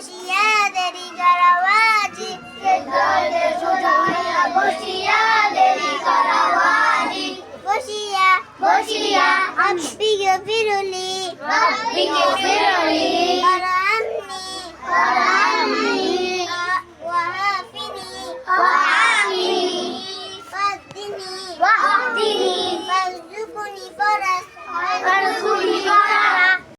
hoşiyaleri karavaci. Seccade çocuğuna hoşiyaleri karavaci. Hoşiya, hoşiya. Rabbi gafiruli. Rabbi gafiruli. Kara anni. Kara anni. Vahafini. Vahafini. Vahdini.